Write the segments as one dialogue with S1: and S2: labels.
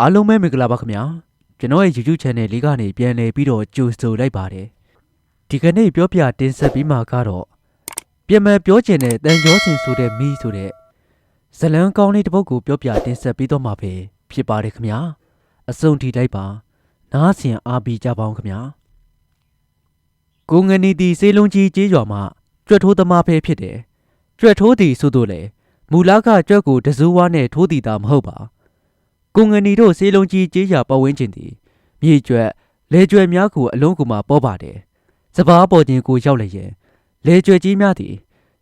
S1: အားလုံးပဲမင်္ဂလာပါခင်ဗျာကျွန်တော်ရဲ့ YouTube channel လေးကနေပြန်လည်ပြီးတော့ကြိုဆိုလိုက်ပါတယ်ဒီကနေ့ပြောပြတင်ဆက်ပြီးမှကတော့ပြင်မပြောချင်တဲ့တန်ကျော်စင်ဆိုတဲ့မိဆိုတဲ့ဇလန်းကောင်းလေးတစ်ပုဒ်ကိုပြောပြတင်ဆက်ပြီးတော့မှာပဲဖြစ်ပါတယ်ခင်ဗျာအဆုံးထိလိုက်ပါ နားဆင်အားပေးကြပါအောင်ခင်ဗျာကိုငနီတီစေးလုံးကြီးကျေးရွာမှာကြွက်ထိုးသမားဖဲဖြစ်တယ်ကြွက်ထိုးသည်ဆိုတော့လေမူလကကြွက်ကိုတစိုးဝါနဲ့ထိုးသည်တာမဟုတ်ပါ ကိုငနီတို့စေးလုံးကြီးကျေးရွာပတ်ဝန်းကျင်သည်မြေကျွက်လေကျွက်များကိုအလုံးကူမှာပေါ်ပါတယ်။စပားပေါ်ခြင်းကိုရောက်လျင်လေကျွက်ကြီးများသည်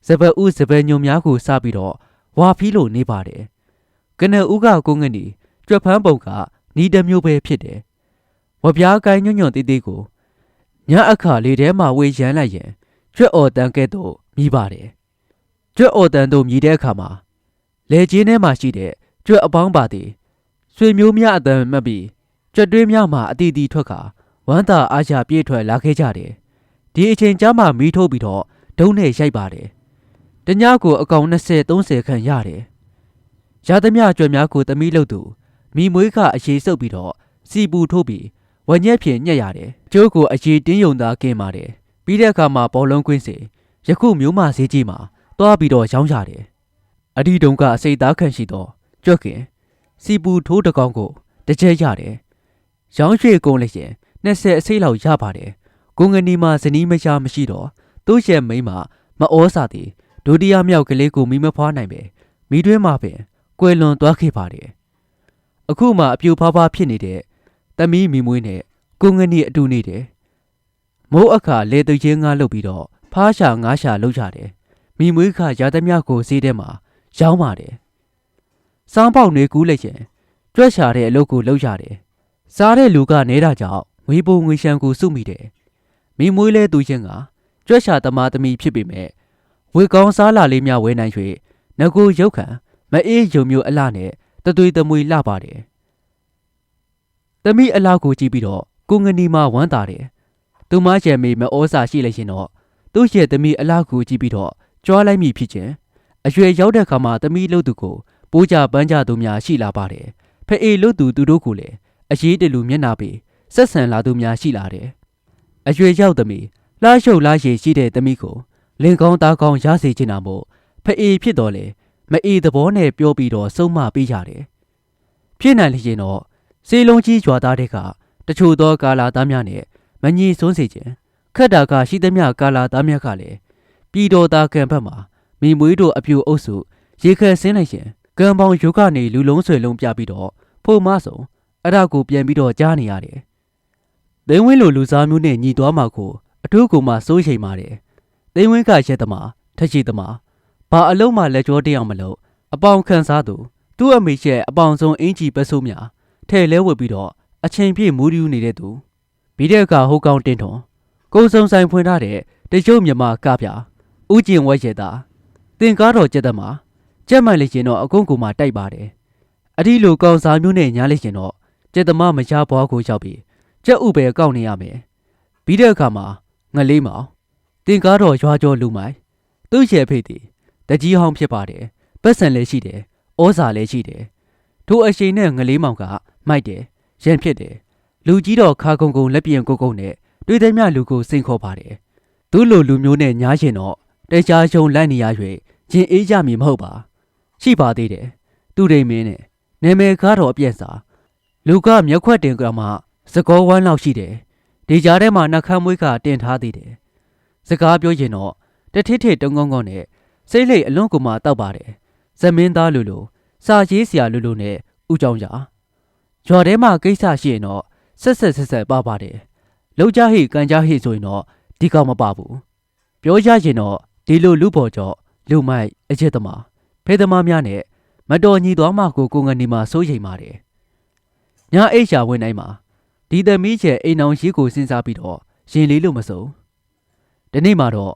S1: စပဥစပညုံများကိုစပြီးတော့ဝါဖီးလိုနေပါတယ်။ကနဦးကကိုငနီကျွက်ဖန်းပုံကနီးတစ်မျိုးပဲဖြစ်တယ်။ဝပြားကိုင်းညွန့်ညွန့်သေးသေးကိုညအခါလေးထဲမှာဝေရမ်းလိုက်ရင်ကျွက်အော်တန်ကဲ့သို့မြည်ပါတယ်။ကျွက်အော်တန်တို့မြည်တဲ့အခါမှာလေကျင်းထဲမှာရှိတဲ့ကျွက်အပေါင်းပါသည် ဆွေမျိုးများအတန်မှတ်ပြီးကြွက်တွင်းများမှာအတီတီထွက်ခါဝမ်းသာအားရပြေးထွက်လာခဲ့ကြတယ်။ဒီအချိန်ကြားမှာမီးထိုးပြီးတော့ဒုံးနဲ့ရိုက်ပါတယ်။တညကိုအကောင်20 30ခန့်ရတယ်။ရသမျှကြွက်များကိုသမီးလို့သူမိမွေးကအရေးစုပ်ပြီးတော့စီပူထိုးပြီးဝညက်ဖြင့်ညက်ရတယ်။ကျိုးကိုအရေးတင်းယုံသားကင်းပါတယ်။ပြီးတဲ့အခါမှာဘောလုံးကွင်းစီယခုမျိုးမဈေးကြီးမှာတွားပြီးတော့ရောင်းရတယ်။အဒီတုံကအစိတ်သားခံရှိတော့ကြွက်ကင် စီပူထိုးတကောင်ကိုတစ်ချက်ရတယ်။ရောင်းရွှေကုန်လိုက်ရင်20အစိတ်လောက်ရပါတယ်။ကိုငနီမှာဇနီးမရှာမရှိတော့သူ့ရဲ့မိန်းမမဩစာသည်ဒုတိယမြောက်ကလေးကိုမိမဖွားနိုင်ပဲမိတွင်းမှာပင်ကွယ်လွန်သွားခဲ့ပါတယ်။အခုမှအပြူဖားဖားဖြစ်နေတဲ့တမီးမိမွေးနဲ့ကိုငနီအတူနေတယ်။မိုးအခါလေသူချင်းငါးလုပ်ပြီးတော့ဖားရှာငါးရှာလုပ်ကြတယ်။မိမွေးခရသမျှကိုစေးထဲမှာရောင်းပါတယ်။ စောင်းပေါက်နေကူးလိုက်ရင်ကြွက်ရှာတဲ့အလုပ်ကိုလုပ်ရတယ်။စားတဲ့လူကနေတာကြောင့်ငွေပုံငွေရှမ်းကိုစုမိတယ်။မိမွေးလဲသူချင်းကကြွက်ရှာသမားသမီးဖြစ်ပေမဲ့ဝေကောင်းစားလာလေးများဝဲနိုင်၍ငကိုရုတ်ခံမအေးယုံမျိုးအလှနဲ့တသွေးတမွေလှပါတယ်။သမီးအလှကိုကြည့်ပြီးတော့ကိုငနီမှာဝမ်းသာတယ်။သူမရဲ့မေမဩစာရှိလိုက်ရင်တော့သူ့ရဲ့သမီးအလှကိုကြည့်ပြီးတော့ကြွားလိုက်မိဖြစ်ခြင်းအရွယ်ရောက်တဲ့ခါမှာသမီးလို့သူကို ပိုးကြပန်းကြသူများရှိလာပါတယ်။ဖအေးလို့သူသူတို့ကိုလည်းအရေးတလူမျက်နာပေဆက်ဆံလာသူများရှိလာတယ်။အရွယ်ရောက်သမီးလှရှုပ်လှရှည်ရှိတဲ့သမီးကိုလင်ကောင်းသားကောင်းရစေချင်တာမို့ဖအေးဖြစ်တော်လေမအေးသဘောနဲ့ပြောပြီးတော့ဆုံးမပေးကြတယ်။ဖြစ်နိုင်လျင်တော့စေလုံးကြီးကြွာသားတဲ့ကတချို့သောကာလာသားများနဲ့မညီစွန်းစေခြင်းခက်တာကရှိသမျှကာလာသားများကလည်းပြည်တော်သားကံဘက်မှာမိမွေးတို့အပြူအုပ်စုရေခက်ဆင်းလိုက်ရင် ကံပေါင်းရုပ်ကနေလူလုံးဆွေလုံးပြပြီးတော့ဖို့မဆုံအဲ့ဒါကိုပြန်ပြီးတော့ကြားနေရတယ်။သိန်းဝင်းလိုလူစားမျိုးနဲ့ညီသွားမှာကိုအထူးကိုမှစိုးရိမ်ပါတယ်။သိန်းဝင်းကရက်သမားထက်ရှိသမားဘာအလုံးမှလက်ကြောတရားမလို့အပေါင်ခံစားသူသူ့အမေရဲ့အပေါင်ဆုံးအင်ကြီးပစိုးများထဲလဲဝတ်ပြီးတော့အချိန်ပြည့်မူးရူးနေတဲ့သူပြီးတဲ့အခါဟိုကောင်တင်းထွန်ကိုစုံဆိုင်ဖွင့်ထားတဲ့တရုတ်မြမကပြဥကျင်ဝဲရဲတာတင်ကားတော်ကျက်သက်မှာ ကြက်မှန်လေရင်တော့အကုန်းကူမှာတိုက်ပါတယ်အဒီလိုကောင်စားမျိုးနဲ့ညားလေရင်တော့ကျက်သမားမရဘွားကိုရောက်ပြီးကျက်ဥပဲကောက်နေရမယ်ပြီးတဲ့အခါမှာငလေးမောင်တင်ကားတော်ရွာကျော်လူမိုင်သူ့ရဲ့ဖေးသည်တကြီးဟောင်းဖြစ်ပါတယ်ပတ်စံလည်းရှိတယ်ဩဇာလည်းရှိတယ်ထိုအရှိန်နဲ့ငလေးမောင်ကမိုက်တယ်ရန်ဖြစ်တယ်လူကြီးတော်ခါကုံကုံလက်ပြင်ကုတ်ကုတ်နဲ့တွေ့တဲ့မြလူကိုစိန်ခေါ်ပါတယ်သူ့လိုလူမျိုးနဲ့ညားရင်တော့တရားရှုံလိုက်နေရ၍ရင်အေးကြမည်မဟုတ်ပါ ရှိပါသေးတယ်သူရိမ်မင်းနဲ့နာမည်ကားတော်အပြည့်စာလူကမျက်ခွက်တင်ကမှစကောဝမ်းလောက်ရှိတယ်ဒီကြားထဲမှာနှခမ်းမွေးကတင်ထားသေးတယ်စကားပြောရင်တော့တထစ်ထစ်တုံကောင်းကောင်းနဲ့စိတ်လိတ်အလွန်ကိုမှတောက်ပါတယ်ဇမင်းသားလူလူစာရေးဆရာလူလူနဲ့ဥကြောင်ကြာရွာထဲမှာကိစ္စရှိရင်တော့ဆက်ဆက်ဆက်ဆက်ပါပါတယ်လောက်ကြဟိကန်ကြဟိဆိုရင်တော့ဒီကောင်မပါဘူးပြောရရင်တော့ဒီလိုလူပေါ်ကြော့လူမိုက်အချက်သမား ဖေးသမားများနဲ့မတော်ညီသွားမှကိုကိုငနီမှာစိုးရိမ်ပါတယ်။ညအိတ်ရှာဝင်တိုင်းမှာဒီသမီးကျဲအိမ်အောင်ရှိကိုစဉ်းစားပြီးတော့ရင်လေးလို့မစုံ။ဒီနေ့မှာတော့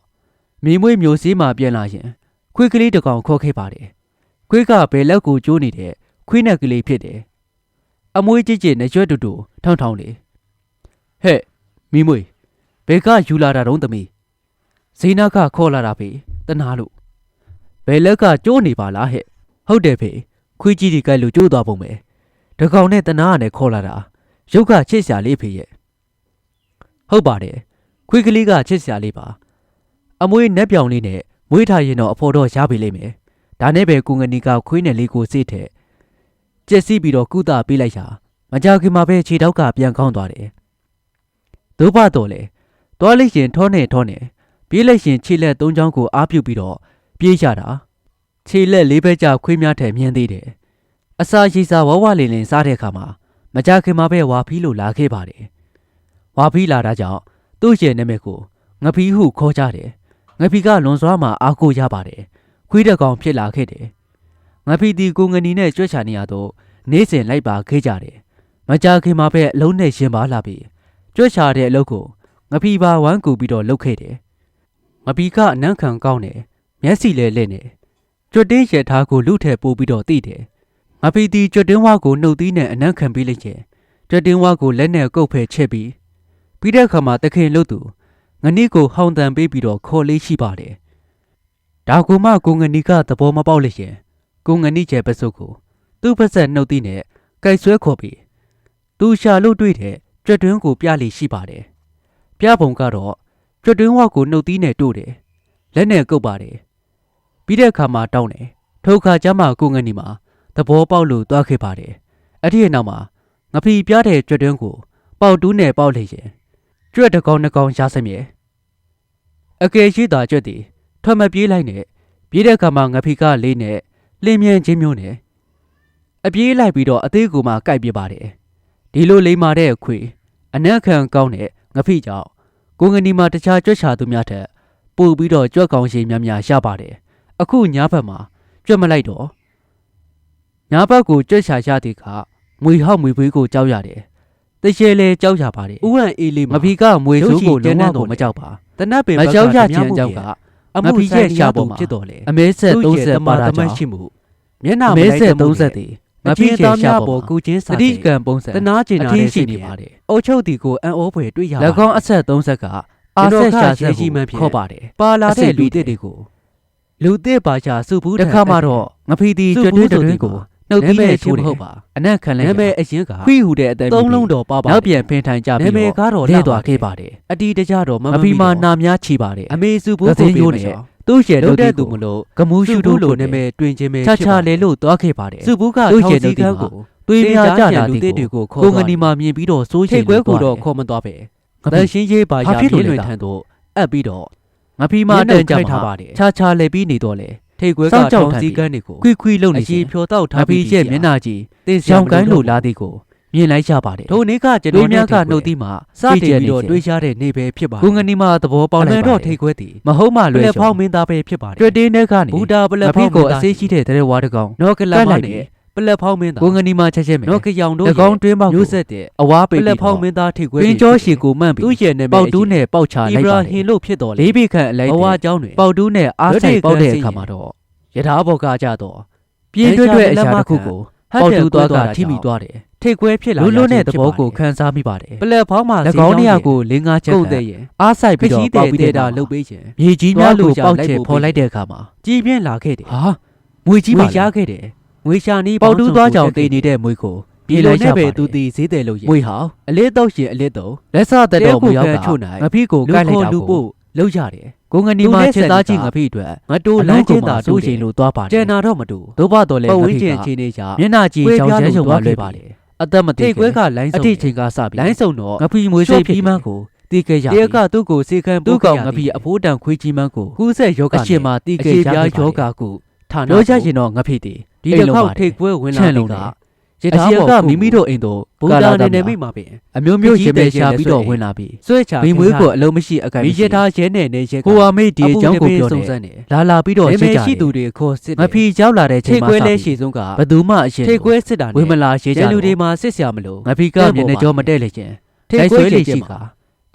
S1: မိမွေးမျိုးစည်းမှာပြန်လာရင် ခွေးကလေးတစ်ကောင်ခေါ်ခဲ့ပါတယ်။ခွေးကဘယ်လက်ကိုကျိုးနေတဲ့ခွေးနဲ့ကလေးဖြစ်တယ်။အမွေးကြည့်ကြည့်နဲ့ရွက်တူတူထောင်းထောင်းလေးဟဲ့မိမွေးဘယ်ကယူလာတာတုံးသမီးဇိနာကခေါ်လာတာဖေတနာလို့ ဘယ်လက်ကကျိုးနေပါလားဟဲ့ဟုတ်တယ်ဖေခွေးကြီးဒီကဲလို့ကျိုးသွားပုံပဲတကောင်နဲ့တနာနဲ့ခေါ်လာတာရုပ်ကချစ်စရာလေးဖေရဲ့ဟုတ်ပါတယ်ခွေးကလေးကချစ်စရာလေးပါအမွေးနက်ပြောင်လေးနဲ့မွေးထားရင်တော့အဖော်တော့ရပြီလိမ့်မယ်ဒါနဲ့ပဲကိုငနီကခွေးနယ်လေးကိုစိတ်ထက်ကျက်စီးပြီးတော့ကုသပေးလိုက်ရာမကြခင်မှာပဲခြေထောက်ကပြန်ကောင်းသွားတယ်ဒုဘတော့လေသွားလိုက်ရင်ထောနေထောနေပြေးလိုက်ရင်ခြေလက်သုံးချောင်းကိုအားပြုတ်ပြီးတော့ ပြေးရတာခြေလက်လေးဘက်ကျခွေးများထက်မြင်းသေးတယ်အစာရှိစာဝဝလင်လင်စားတဲ့အခါမှာမကြခင်မှာပဲဝါဖီးလို့လာခဲ့ပါတယ်။ဝါဖီးလာတာကြောင့်သူ့ရဲ့နာမည်ကိုငဖီးဟုခေါ်ကြတယ်။ငဖီးကလွန်စွာမှအားကိုးရပါတယ်။ခွေးတစ်ကောင်ဖြစ်လာခဲ့တယ်။ငဖီးဒီကိုငနီနဲ့ကြွက်ချနေရတော့နေစဉ်လိုက်ပါခဲ့ကြတယ်။မကြခင်မှာပဲအလုံးနဲ့ရှင်ပါလာပြီးကြွက်ချတဲ့အလုပ်ကိုငဖီးပါဝမ်းကူပြီးတော့လုပ်ခဲ့တယ်။ငဖီးကအနံ့ခံကောင်းတယ်။ မျက်စိလဲလက်နေကြွက်တင်းရထားကိုလူထဲပို့ပြီးတော့တိတယ်။ငါဖီတီကြွတ်တင်းဝါကိုနှုတ်သီးနဲ့အနံ့ခံပေးလိုက်ချင်ကြွတ်တင်းဝါကိုလက်နဲ့ကုတ်ဖဲချက်ပြီးပြီးတဲ့အခါမှာတခင်လို့သူငနီးကိုဟောင်းတန်ပေးပြီးတော့ခေါ်လေးရှိပါတယ်ဒါကူမကိုငနီးကသဘောမပေါက်လိုက်ရင်ကိုငနီးကျဲပစုပ်ကိုသူ့ပါဆက်နှုတ်သီးနဲ့ကြိုက်ဆွဲခေါ်ပြီးသူရှာလို့တွေ့တဲ့ကြွတ်တွင်းကိုပြလိရှိပါတယ်ပြပုံကတော့ကြွတ်တွင်းဝါကိုနှုတ်သီးနဲ့တို့တယ်လက်နဲ့ကုတ်ပါတယ် ပြီးတဲ့အခါမှာတောင်းတယ်ထိုအခါကျမှကိုငနီးမှာသဘောပေါက်လို့တွားခဲ့ပါတယ်။အဲ့ဒီအနောက်မှာငဖီပြားတဲ့ကြွက်တွင်းကိုပေါက်တူးနဲ့ပေါက်လိုက်ရင်ကြွက်တစ်ကောင်နှစ်ကောင်ရှားစမြဲ။အကယ်ရှိတာကြွက်သည်ထွက်မပြေးလိုက်နဲ့ပြေးတဲ့အခါမှာငဖီကလေးနဲ့လင်းမြန်ချင်းမျိုးနဲ့အပြေးလိုက်ပြီးတော့အသေးကူမှကိုက်ပြပါတယ်။ဒီလိုလိမ္မာတဲ့ခွေအနက်ခံကောင်းတဲ့ငဖီကြောင့်ကိုငနီမှာတခြားကြွက်ချသူများထက်ပို့ပြီးတော့ကြွက်ကောင်ရှိများများရပါတယ်။ အခုညာဘက်မှာကြွက်မလိုက်တော့ညာဘက်ကိုကြွက်ချာရတဲ့ကမွေဟောက်မွေဖွေးကိုကြောက်ရတယ်။တရှဲလဲကြောက်ရပါတယ်
S2: ဥဝံအေးလေး။
S1: မဖီကမွေဆိုးကိုလုံးဝကိုမကြောက်ပါ
S2: တနတ်ပင်။
S1: မကြောက်ရချင်ကြောက်ကအမဖီရဲ့ရှာပေါ်မှာ
S2: ဖြစ်တော်လေ
S1: အမဲဆက်30ပါတာ
S2: တမ
S1: ကြော
S2: တ်
S1: င့်
S2: ရှိမှုမျက်နှာ
S1: အ
S2: မ
S1: မဲ
S2: လိုက်
S1: ဆက်
S2: တဲ့
S1: 30တည်မ
S2: မ
S1: ဖီ
S2: ဖြစ်
S1: ရဲ့
S2: သား
S1: ရှာ
S2: များ
S1: ပေါ်
S2: ပေါ်
S1: မှာ
S2: ကိုချင်းစာ
S1: တတိကံပုံစံ
S2: တနာကျင်နာ
S1: အထင်
S2: တဲ့
S1: ရှိ
S2: ရှိ
S1: နေ
S2: နေ
S1: ပါ
S2: ပါတယ်
S1: တယ်
S2: အုတ်ချုပ်တီကိုအန်အိုးဖွယ်တွေ့ရပါ၎
S1: င်းအဆက်30ကအာဆက်ရှာဆက်ကိုခေါ်ပါတယ်
S2: ပါလာတဲ့
S1: အဆက်လူ
S2: လူ
S1: သစ်
S2: တစ်
S1: တွေ
S2: တွေကို လူတစ်ပါချာစုဘူး
S1: တခါမှတော့ငဖီတီကြွက်တွင်းတွင်းကိုနှုတ်သီးနဲ့ထိုးတယ်
S2: ဟုတ်ပါ
S1: အနက်ခံလဲ
S2: နာမည်အရင်က
S1: ခွေးဟူတဲ့အတိုင်း
S2: သုံးလုံးတော်ပါပါ
S1: နောက်ပြန်ဖင်ထိုင်ကြပြီး
S2: နာမည်ကတော့
S1: လဲ
S2: လှ
S1: သွား
S2: ပါ
S1: ခဲ့ပါတယ်
S2: အတီတကြတော့မ
S1: မဖီမာနာများချီပါတယ်
S2: အမေစုဘူး
S1: သ
S2: ကို
S1: င်း
S2: ပေး
S1: ရိုး
S2: မ
S1: နဲ့
S2: လို့
S1: သူ့ရဲ့
S2: လု
S1: လု
S2: တ်
S1: တ်
S2: တဲ့
S1: တဲ့
S2: သူ
S1: သူ
S2: မ
S1: မ
S2: လို့
S1: လို့ကမူးရှု
S2: စု
S1: တို့
S2: တို့
S1: လို
S2: လို
S1: နာ
S2: နာ
S1: မ
S2: မ
S1: ည်
S2: ည်တွင်ချင်းပဲ
S1: ချာချာလေလို့သွားခဲ့ပါတယ်
S2: စုဘူးက
S1: သူ့
S2: ထော
S1: ရဲ့
S2: က်စီကန်း
S1: လု
S2: ကို
S1: တ်သွေးများကြလာသည်
S2: တွေ
S1: ကို
S2: ကိုခေါ်
S1: ကိုငနီမာမြင်ပြီးတော့စိုးရိ
S2: ထိ
S1: မ်
S2: တ်ကွဲကိုတော့
S1: ခေါ်
S2: ခေါ်မသွားပဲ
S1: င
S2: တ
S1: ဖီ
S2: န်ရှင်းရေးပါ
S1: ဘာ
S2: ရ
S1: ဖြစ်လို့
S2: ပြ
S1: လဲ
S2: င်းလွင်ထန်တို့အပ်ပြီးတော့
S1: ငဖီမာတန်ကြ
S2: မျက်နှာခိုက်ထား
S1: မှာ
S2: ပါတယ်
S1: ချာချာလေပြီးနေတော့လေ
S2: ထိတ်ကွဲက
S1: စောင့်ကြောက်
S2: ထောက်
S1: တန်
S2: စီ
S1: သည်
S2: ကန်းတွေကို
S1: ခွိခွိလုံနေ
S2: အ
S1: စီ
S2: ရှိဖြောတော့
S1: င
S2: ထား
S1: ဖီရဲ့မျက်နှာကြီး
S2: တင်း
S1: ရောင်ကိုင်းလိုလားသည်ကိုမြင်လိုက်ရပါတယ်
S2: ထိုနေ့ကကျွန်
S1: တွေ
S2: တော်
S1: များကနှု
S2: နှု
S1: တ်
S2: တ်
S1: သီး
S2: သီး
S1: မှာ
S2: စတင်ပြီးတော့တွေးရှားတဲ့နေပဲဖြစ်ပါ
S1: ကိုငနီမာသဘောပေါက်
S2: အမှ
S1: လိုက်
S2: န်
S1: ပါ
S2: တော့
S1: တ
S2: ထိ
S1: ယ်
S2: တ်ခွဲသည်
S1: မဟုတ်မှလွယ်
S2: လက်
S1: ရှော
S2: ဖောက်မင်းသားပဲဖြစ်ပါတယ်
S1: ကျွတ်တင်းတဲ့ကနေ
S2: ဘူတာပလက်
S1: င
S2: ဖော
S1: ဖီ
S2: က်
S1: ကိုအဆေးရှိတဲ့တဲ့ဝါတကောင်
S2: နော်ကလ
S1: ကတ်
S2: မ
S1: လိုက်
S2: နဲ့
S1: တယ်
S2: ပလက်ဖောက်မင်းသား
S1: ကိုငနီမာချက်ချက်မယ်
S2: နော်ကရောင်တို့
S1: တကောင်တွင်းပေါက်
S2: မျိုးဆက်တဲ့
S1: အဝါပိ
S2: ပ
S1: တ်
S2: လက်
S1: ပြီး
S2: ဖော
S1: ဖော
S2: က်
S1: က်
S2: မင်းသားထိတ်ခွဲ
S1: ပင်ကျော်ရှီကိုမှန့်ပြီး
S2: သူ့ရဲ့နာမည်
S1: ပေါက်တူးနဲ့ပေါက်ချ
S2: အီ
S1: လိုက်
S2: ဘ
S1: ပါ
S2: ရာ
S1: တ
S2: ဟင်
S1: ယ်
S2: လို့ဖြစ်တော်လေ
S1: လေးပိခန့်အလိုက်
S2: ဘဝ
S1: တဲ့
S2: เจ้าတွင်
S1: ပေါက်တူးနဲ့အားဆိုင်ပေါက်တဲ့အခါမှာတော့ရထားဘော်ကကြတော့ပြင်းတွဲတွဲအရာတစ်ခုကိုပေါက်တူးသွားကထိမိသွားတယ်
S2: ထိတ်ခွဲဖြစ်လာ
S1: လူလုံးနဲ့သဘောကိုခံစားမိပါတယ်
S2: ပလက်ဖောက်မှာ
S1: ၎င်းနေရာကိုလင်းကားချက်
S2: ကုန်
S1: ခ
S2: တဲ့
S1: န့်
S2: ရင်
S1: အားဆိုင်
S2: ခ
S1: ပြီးတော့
S2: ကြီး
S1: ပေါ
S2: တဲ့
S1: က်ပြီး
S2: တဲ့
S1: တဲ့
S2: တာ
S1: တာ
S2: လုပ်ပေးခြင်း
S1: မြေကြီးများကို
S2: သွားလို့
S1: ပေါက်ချက်
S2: လိုက်ဖို့
S1: ဖော်လိုက်တဲ့အခါမှာ
S2: ကြည်ပြင်းလာခဲ့တယ်
S1: ဟာမွေကြီး
S2: ငွေ
S1: ပါ
S2: ရ
S1: လား
S2: ခဲ့တယ် ငွေရှာနီး
S1: ပေါက်တူးသွားကြောင်တည်နေတဲ့မွေကို
S2: ဒီ
S1: ပြေး
S2: လို
S1: လိုက်ရ
S2: နဲ့
S1: ပါ
S2: ပဲ
S1: တယ်
S2: သူတီဈေးတယ်လို့ရ
S1: မွေဟာ
S2: အလေးတော့ရှင်အလေးတော့
S1: လက်စသက်တော်မူရောက်က
S2: တဲကိုချို့နိုင်
S1: ငဖီးကို
S2: လူ
S1: ကိုက်လိုက်
S2: ခေါ်
S1: တာ
S2: လူ
S1: ကို
S2: ပို့လောက်ရတယ်
S1: ကိုငနီမာချစ်သားကြီးငဖီးအတွက်
S2: ငါတို့
S1: အ
S2: လ
S1: လ
S2: မ်း
S1: န်း
S2: ကျ
S1: ကျ
S2: င်း
S1: င်း
S2: သာ
S1: သာ
S2: တိုး
S1: တိုး
S2: ချ
S1: ချ
S2: င်
S1: င်
S2: လို့
S1: လို့သွားပါတယ်
S2: ကျန်တာတော့မတူ
S1: သို့ပါတော့လေ
S2: ပတ်
S1: င
S2: ဝန်း
S1: ဖီး
S2: ကျင်
S1: က
S2: အခြေအနေချ
S1: မျက်နှာကြီး
S2: ကွဲ
S1: ကြောင်
S2: ပြား
S1: ကျဲ
S2: လို့
S1: ချုံ
S2: သွား
S1: သွား
S2: လွှဲ
S1: လွှဲ
S2: ပါ
S1: ပါ
S2: လေ
S1: လေအသက်မတ
S2: ထိ
S1: ည်
S2: တ်ခွဲကလိုင်း
S1: အ
S2: ဆုံး
S1: တိတ်ချိန်ကစပြီး
S2: လိုင်းဆုံးတော့
S1: ငဖီးမွေးစိတ်ပြီးမှန်းကိုတီးခဲ့ရ
S2: တ
S1: ပြီ
S2: ရကသူ့ကိုစေခံ
S1: သူ့
S2: ပို့
S1: ကောင်ငဖီးအဖိုးတန်ခွေးကြီးမန်းကို
S2: ကူးဆက်ယောဂ
S1: အရှင်မှာတီးခဲ့
S2: အခြေ
S1: ရ
S2: ပြား
S1: ပြီ
S2: ယောဂ
S1: က
S2: ကုဌာန
S1: ပြောချင်တော့ငဖီးတီ
S2: ဒီတစ်ခေါက်ထိတ်ခွဲဝင်လာ
S1: ချမ်း
S2: တဲ့
S1: လုံး
S2: က
S1: က
S2: ရ
S1: အ
S2: ထား
S1: ရှင်
S2: ပေါ်
S1: ကမိမိတို့အိမ်တို့
S2: ဘူတာနဲ့နေမိမှာပင်
S1: အမျိုးမျိုး
S2: ခ
S1: ရ
S2: ကြီး
S1: င်ပဲ
S2: တဲ့
S1: ရှာ
S2: ရက်
S1: ပြီး
S2: ဆွဲ
S1: တော့ဝင်လာပြီး
S2: ဆွဲချ
S1: မိမွေးကိုအလုံးမရှိအကန့်
S2: မိ
S1: မရှိ
S2: ရထားရဲနဲ့နေရဲ
S1: ကိုဝါမိတ်ဒီအကြောင်းကိုပြော
S2: စုံ
S1: တယ်
S2: စမ်းတယ်
S1: လာလာပြီးတော့
S2: နေ
S1: ချစ်
S2: မဲ
S1: ကြ
S2: ရှိသူ
S1: တယ်
S2: တွေခေါ်စစ်
S1: ငဖီးရောက်လာတဲ့ချိန်
S2: ထိတ်
S1: မှာ
S2: ခွဲလဲ
S1: စ
S2: ရှိ
S1: ပြီး
S2: ဆုံးက
S1: ဘသူမှအရှင်
S2: ထိတ်ခွဲစစ်တာနဲ့
S1: ဝင်မလာရေးကြ
S2: ကျန်လူ
S1: လို့
S2: တွေမှာစစ်ဆရာမလို့
S1: ငဖီးကမျက်နှာကြောမတဲ့လေချင်း
S2: ထိတ်
S1: တိုက်
S2: ခွဲ
S1: ဆွဲ
S2: လေ
S1: လေ
S2: ရှိ
S1: ရှိ
S2: က
S1: က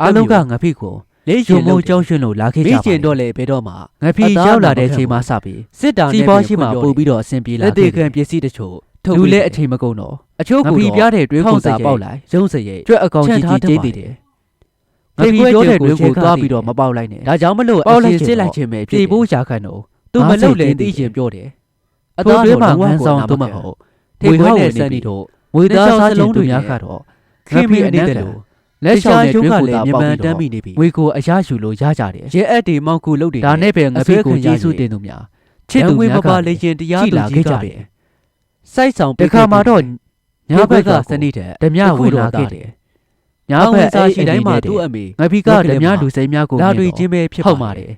S1: အားလုံးကငဖီးကို
S2: လေး
S1: ရုံမုံကြောင်းရှင်တို့လာခဲ့ကြပါမိ
S2: ကျင်တော့လေဘဲတော့မှ
S1: ငဖီရောက်လာတဲ့အချိန်မှစပြီး
S2: စစ်တာနဲ့စီ
S1: ပွားရှိမှပို့ပြီးတော့အဆင်ပြေလာခဲ့တယ်
S2: လက်သေးခံပစ္စည်းတချို့
S1: ထုတ်လူလဲအချိန်မကုန်တော့
S2: အချို့ကူ
S1: ပြားတဲ့တွင်းခုံစာပေါက်လိုက်
S2: ရုံစရိတ်
S1: ကျွတ်အကောင်ကြီးကြီးကျေးတည်တယ်ငါပြီးပြောတဲ့တွင်ကိုသွားပြီးတော့မပေါက်လိုက်နဲ့
S2: ဒါကြောင့်မလို့
S1: ပေါက်လိုက်
S2: စစ်လိုက်ခြင်းပဲဖြစ်
S1: ပြေဖို့ရာခံတော့
S2: သူမလုပ်လည်းသိရင်ပြောတယ်
S1: အတော်တွင်းမှာငန်းဆောင်တော့မဟုတ်
S2: ထေခွဲနဲ့စန်တီတို့
S1: ငွေသားစားစလုံးတို့များကတော့ခင်မီအနေနဲ့လို့ လက်ရှောင်းတဲ့တွင်းကိုသာပေါက်ပြီးတော့ငွေကိုအရယူလို့ရကြတယ်
S2: ရဲအက်တွေမောင်ကူလုပ်တွေ
S1: ဒါနဲ့ပဲငပိကိုယေရှုတင်သူများချစ်သူများက
S2: လည်းရင်တရားသူကြီးကပဲစိုက်ဆောင်
S1: တခါမှာတော့ညဘက်က
S2: စနစ်တဲ့
S1: ဓမြဝင်လာခဲ့တယ်ညဘက်အ
S2: ရှိတိုင်းမှာသူ့အမေ
S1: ငပိကဓမြလူစိမ်းများကို
S2: လာတွေ့ခြင်းပဲဖြစ်
S1: ပါတယ်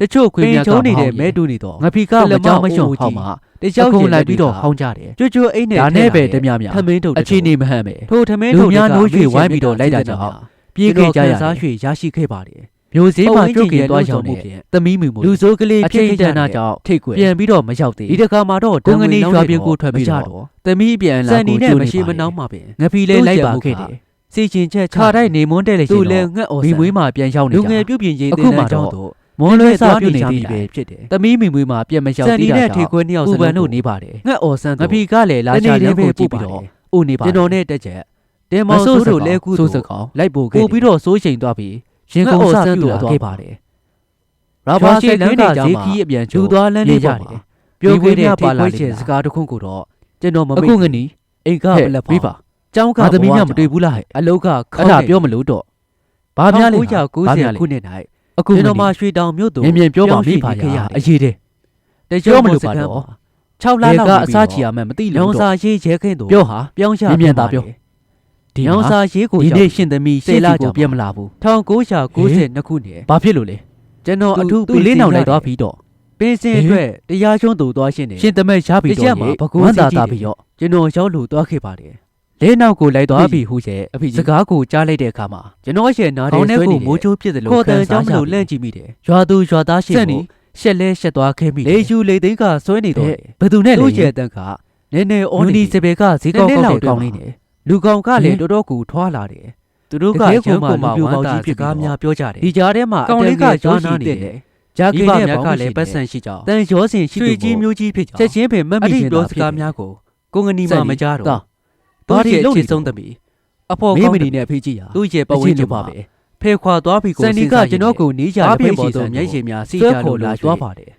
S1: တချို့ခွေးများက
S2: နေတဲ့
S1: မဲ
S2: တူးနေတော့
S1: ငဖိကမကြောက်မရွံ့ဟောင်းမှာ
S2: တယောက်
S1: ရင်
S2: လို
S1: က်
S2: ပြီးတော့ဟောင်း
S1: ကြတယ်
S2: ကျွတ်ကျွတ်အိတ်နဲ့
S1: ဒါနဲ့ပဲတမများများ
S2: ထမင်းထုတ်
S1: အချိန်နေမဟန်ပဲ
S2: ထိုထမင်းထုတ်
S1: များနိုးရွှေဝိုင်းပြီးတော့လိုက်တာကြောင့်ပြေးခဲ့ကြရ
S2: စားရွှေရရှိခဲ့ပါတယ်
S1: မျိုးစေးမှာကျွတ်ကင်သွား
S2: ရော
S1: က်
S2: တဲ့
S1: သမီးမူမူ
S2: လူစိုးကလေးဖြစ်
S1: တဲ့
S2: တ
S1: န်နာ
S2: ကြောင့်ထိတ်ကွယ်
S1: ပြန်ပြီးတော့မရောက်သေး
S2: ဒီတခါမှာတော့
S1: ဒုံငနေရွာပြင်ကိုထွက်ပြီးတော့သမီးပြန်လာကိုကျွ
S2: တ်
S1: နေပါ
S2: င
S1: ဖိလေးလိုက်ပါခဲ့တယ်
S2: စီချင်းချက်
S1: ခြားတိုင်းနေမွန်းတဲ့လေရှင်တော့သူ
S2: လည်းငှက်အော်ဆန်
S1: မိမွေးမှာပြန်ရောက်နေ
S2: တာ
S1: လူ
S2: ငယ်ပြုတ်ပြင်ရင်း
S1: တဲ့ကြောင့်တော့ မွန်းလွဲစားပြုနေသ
S2: ည်
S1: ပဲ
S2: ဖြစ်တယ်။
S1: သမီးမိမွေးမှာပြက်မလျှောက်သေးတာကြောင့်စံဒီ
S2: နဲ့ထေ
S1: ခွင်း
S2: နှစ်ယောက်စလုံး
S1: တို့နေပါတယ်။
S2: ငှက်အော်ဆန်း
S1: ငပီကလည်းလာချလည်းပို့ကြည့်ပြီးတော့အိုနေပါ
S2: ကျွန်တော်နဲ့တက်ချက်တင်မောင်
S1: စိုး
S2: တို့လဲကူစိုး
S1: စ
S2: ကောင်
S1: လိုက်ပို့ခဲ့
S2: ပို့
S1: ပြီး
S2: တော့
S1: စိုးချိန်သွားပြီးရင်ကုန်
S2: ဆန်း
S1: တို့
S2: သွား
S1: ခဲ့ပါ
S2: တယ်။
S1: ရာဘာရှိလ
S2: မ်း
S1: ကဈေး
S2: ကြီး
S1: အပြန်
S2: ကျူသွားလမ်း
S1: လေး
S2: ရ
S1: တယ်။ပြောခွေး
S2: နဲ့
S1: ပါ
S2: လာ
S1: တဲ့
S2: စကားတစ်ခုကိုတော့
S1: ကျွန်တော်မမေ့
S2: အခုငနီအိတ်ကပလက်ပြီး
S1: ပါ။
S2: ကျောင်းက
S1: သမီးများမတွေ့ဘူးလားဟဲ့။
S2: အလောက်က
S1: ခေါင်းပြောမလို့တော့။ဘာများလဲ။1990
S2: ခုနှစ်၌
S1: အခု
S2: ကျွန်တော်မှရွှေတောင်မြို့သို့
S1: မြင်မြင်ပြောပါမိပါရအရေးတ
S2: ယ်
S1: တ
S2: ချို့
S1: မလို့ပါတော့
S2: 6လ
S1: လော
S2: က်
S1: ကအစားချီရမယ်မသိ
S2: လို့
S1: တော့
S2: ရော
S1: င်
S2: စာရေးရဲခင်းတို့
S1: ပြောဟာ
S2: ပြောင်းရ
S1: မြန်မြန်သာပြောဒီ
S2: ရောင်စာရေးကို
S1: ဒီနေ့ရှင်သမီး10လကြောင့်ပြတ်မလာဘူး
S2: 1992ခုနှစ်
S1: ဘာဖြစ်လို့လဲ
S2: ကျွန်တော်အထူး
S1: ပင်လေးနောင်လိုက်သွားပြီးတော့
S2: ပင်စင်အတွက်တရားရှုံးသူသွားရှင်နေ
S1: ရှင်သမက်ရပြီ
S2: တော့
S1: ရေ
S2: ဘကွ
S1: န်းသာသာပြီးတော့
S2: ကျွန်တော်ရောက်လို့သွားခဲ့ပါတယ်
S1: လဲနောက်ကိုလိုက်သွားပြီဟုရဲ့
S2: အဖေ
S1: စကားကိုကြားလိုက်တဲ့အခါမှာ
S2: ကျွန်တော်ရဲ့နားထဲဆွဲနေ
S1: ကို
S2: မိုးချိုး
S1: ပြစ်တယ်လို့
S2: ခေါ်တယ်
S1: ကြော
S2: င့်မလို့လန့်ကြည့်မိတယ်
S1: ရွာသူရွာသားရှ
S2: င်ကို
S1: ရှက်လဲရှက်သွားခဲ့မိ
S2: လေယူလေသိန်းကဆွဲနေတော့
S1: ဘသူနဲ့လဲ
S2: တို့ရဲ့တန်ကနည်းနည်းအော်နီ
S1: စပယ်ကဈေးကောက်ကောက်ကောင်းနေတယ်
S2: လူကောင်ကလည်းတော်တော်ကိုထွားလာတယ်သူတို့ကရုပ်ကောင်မှဝမ်းသာ
S1: ဖြ
S2: စ်ကားများပြောကြတယ်
S1: ဒီကြားထဲမှာအတဲ
S2: ကရွာ
S1: နာ
S2: နေ
S1: တယ်
S2: ဂျာကင်း
S1: ရဲ့
S2: ဘောင်း
S1: က
S2: လည်း
S1: ပတ်စံရှိကြောင်း
S2: တန်ရောစင်ရှိသူ
S1: ကြီးမျိုးကြီးဖြစ်ကြောင်း
S2: ချက်ချင်းပင်မတ်မိတဲ့
S1: ပြောစကားများကို
S2: ကိုငနီမှမကြ
S1: တော့ ဘာ
S2: တွေ
S1: လု
S2: ပ်
S1: နေဆုံးသ
S2: မီးအဖော်
S1: ကောင်း
S2: မင်း
S1: မီနဲ့ဖေးကြည့်ရ
S2: သူ့ရဲ့ပဝင်း
S1: ကျပါ
S2: ပဲဖေခွာသွားပြီးကို
S1: စန်နီကကျွန်တော်ကို
S2: နေကြတဲ့ပြ
S1: င်ပေါ်
S2: တော့
S1: မျက်ရည်များစီးကြလို့
S2: လာသွား
S1: ပါ
S2: တယ်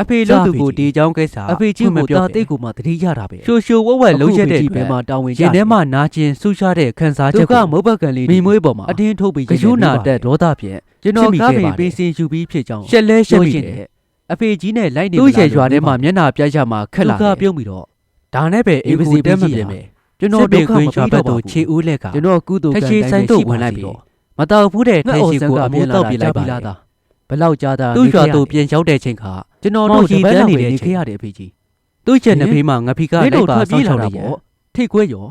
S2: အဖေလို့သူကိုဒီကြောင်းကိစ္စ
S1: အဖေကြီး
S2: ကို
S1: တော့
S2: တိတ်ကိုမှတတိရတာပဲ
S1: ရှိုရှိုဝက်ဝက်လုံးရတဲ့ဘယ်မှာတောင်းဝ
S2: င်
S1: ရ
S2: ရင်
S1: ထဲမှာနာကျင်ဆူရှားတဲ့ခန်း
S2: စား
S1: ချက်က
S2: မုတ်ဘကန်လေး
S1: မိမွေးပေါ်မှာ
S2: အတင်းထုတ်ပြီး
S1: ကယူနာတဲ့ဒေါသဖြင့်
S2: ကျွန်တော်ကပင်
S1: ပ
S2: င်စင်ယူပြီးဖြစ်ကြောင်း
S1: ရှက်လဲရှက်မိတယ်
S2: အဖေကြီးနဲ့လိုက်နေ
S1: သူ့ရဲ့ရွာထဲမှာမျက်နှာပြရမှာခက်လာသူက
S2: ပြုံးပြီးတော့
S1: ဒါနဲ့ပဲ ABC တက်မပြင်ပဲ ကျွန်တော်တို့ခွင့်ချဘက်တို့ခြေဦးလက်က
S2: ကျွန်တော်ကုသိုလ်ကံတိုင်း
S1: ဆိုင်တို့ဝင်လိုက်ပြီး
S2: တော့
S1: မတော်ဘူးတဲ့ထဲ
S2: ရှိ
S1: ကို
S2: အမိုးတောက်ပြလို
S1: က်
S2: ပါလား
S1: ဘလောက်ကြာတာ
S2: သူ့ရွာသို့ပြန်ရောက်တဲ့ချိန်ခါကျွန်တော်တို့ရည်
S1: တန်းနေတဲ့
S2: နေ
S1: ခဲ့
S2: ရတဲ့အဖေကြီး
S1: သူ့ချက်နှစ်ဖေးမှာငဖိကလိုက်ပါဆော
S2: က်
S1: ချော
S2: က်
S1: လိုက်
S2: ပေါ့ထိတ်ခွဲရော